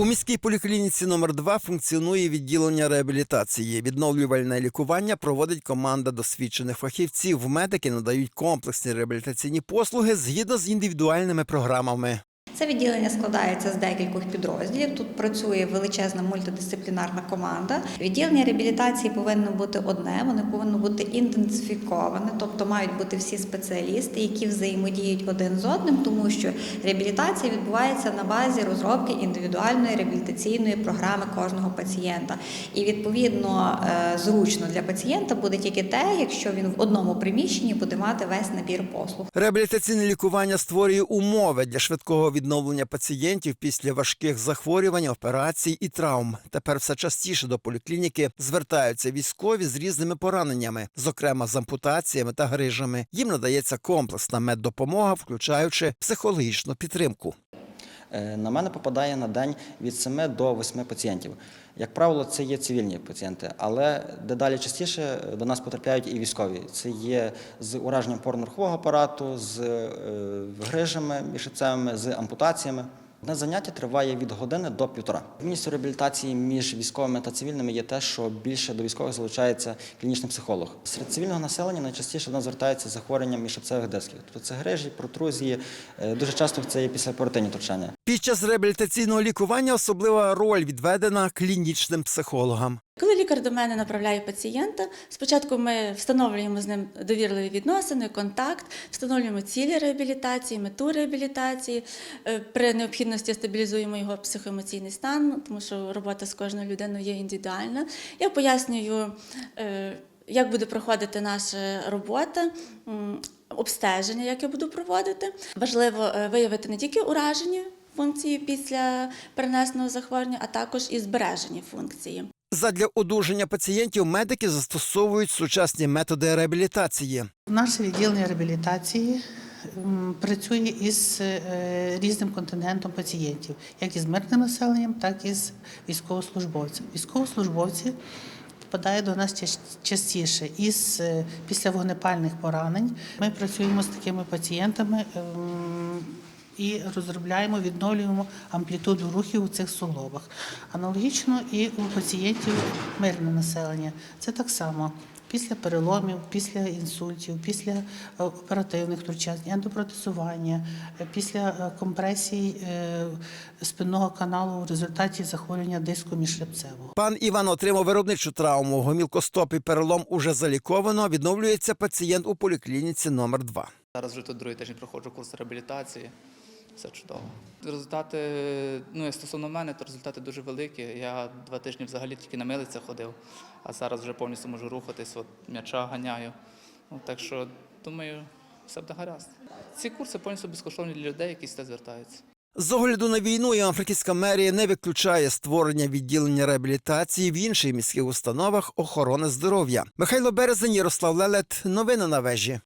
У міській поліклініці номер 2 функціонує відділення реабілітації. Відновлювальне лікування проводить команда досвідчених фахівців. Медики надають комплексні реабілітаційні послуги згідно з індивідуальними програмами. Це відділення складається з декількох підрозділів. Тут працює величезна мультидисциплінарна команда. Відділення реабілітації повинно бути одне, воно повинно бути інтенсифіковане, тобто мають бути всі спеціалісти, які взаємодіють один з одним, тому що реабілітація відбувається на базі розробки індивідуальної реабілітаційної програми кожного пацієнта. І відповідно е, зручно для пацієнта буде тільки те, якщо він в одному приміщенні буде мати весь набір послуг. Реабілітаційне лікування створює умови для швидкого відновлення пацієнтів після важких захворювань, операцій і травм. Тепер все частіше до поліклініки звертаються військові з різними пораненнями, зокрема з ампутаціями та грижами. Їм надається комплексна меддопомога, включаючи психологічну підтримку. Е, На мене попадає на день від 7 до 8 пацієнтів. Як правило, це є цивільні пацієнти, але дедалі частіше до нас потрапляють і військові. Це є з ураженням опорно-рухового апарату, з е, грижами міжшипцевими, з ампутаціями. Одне заняття триває від години до півтора. Відмінністю реабілітації між військовими та цивільними є те, що більше до військових залучається клінічний психолог. Серед цивільного населення найчастіше до нас звертаються з захворюванням міжшипцевих дисків. Тобто це грижі, протрузії. Е, Дуже часто це є післяоперативні втручання. Під час реабілітаційного лікування особлива роль відведена клінічним психологам. Коли лікар до мене направляє пацієнта, спочатку ми встановлюємо з ним довірливі відносини, контакт, встановлюємо цілі реабілітації, мету реабілітації. Е, При необхідності стабілізуємо його психоемоційний стан, тому що робота з кожною людиною є індивідуальна. Я пояснюю, е, як буде проходити наша робота. Обстеження, як я буду проводити. Важливо е, виявити не тільки уражені функції після перенесеного захворювання, а також і збережені функції. Задля одужання пацієнтів медики застосовують сучасні методи реабілітації. Наше відділення реабілітації працює із е, різним контингентом пацієнтів, як із мирним населенням, так і з військовослужбовцями. Військовослужбовці попадають до нас частіше із е, після вогнепальних поранень. Ми працюємо з такими пацієнтами. І розробляємо, відновлюємо амплітуду рухів у цих суглобах. Аналогічно і у пацієнтів мирне населення. Це так само після переломів, після інсультів, після е, оперативних втручань, ендопротезування, е, після е, компресій спинного каналу в результаті захворювання диску міжхребцевого. Пан Іван отримав виробничу травму. Гомілкостоп і перелом уже заліковано. Відновлюється пацієнт у поліклініці номер 2 Зараз вже тут другий тиждень проходжу курс реабілітації. Все чудово. Результати, ну і стосовно мене, то результати дуже великі. Я два тижні взагалі тільки на милицях ходив, а зараз вже повністю можу рухатись, от м'яча ганяю. Ну, так що, думаю, все буде гаразд. Ці курси повністю безкоштовні для людей, які сюди звертаються. З огляду на війну Івано-Франківська мерія не виключає створення відділення реабілітації в інших міських установах охорони здоров'я. Михайло Березень, Ярослав Лелет. Новини на вежі.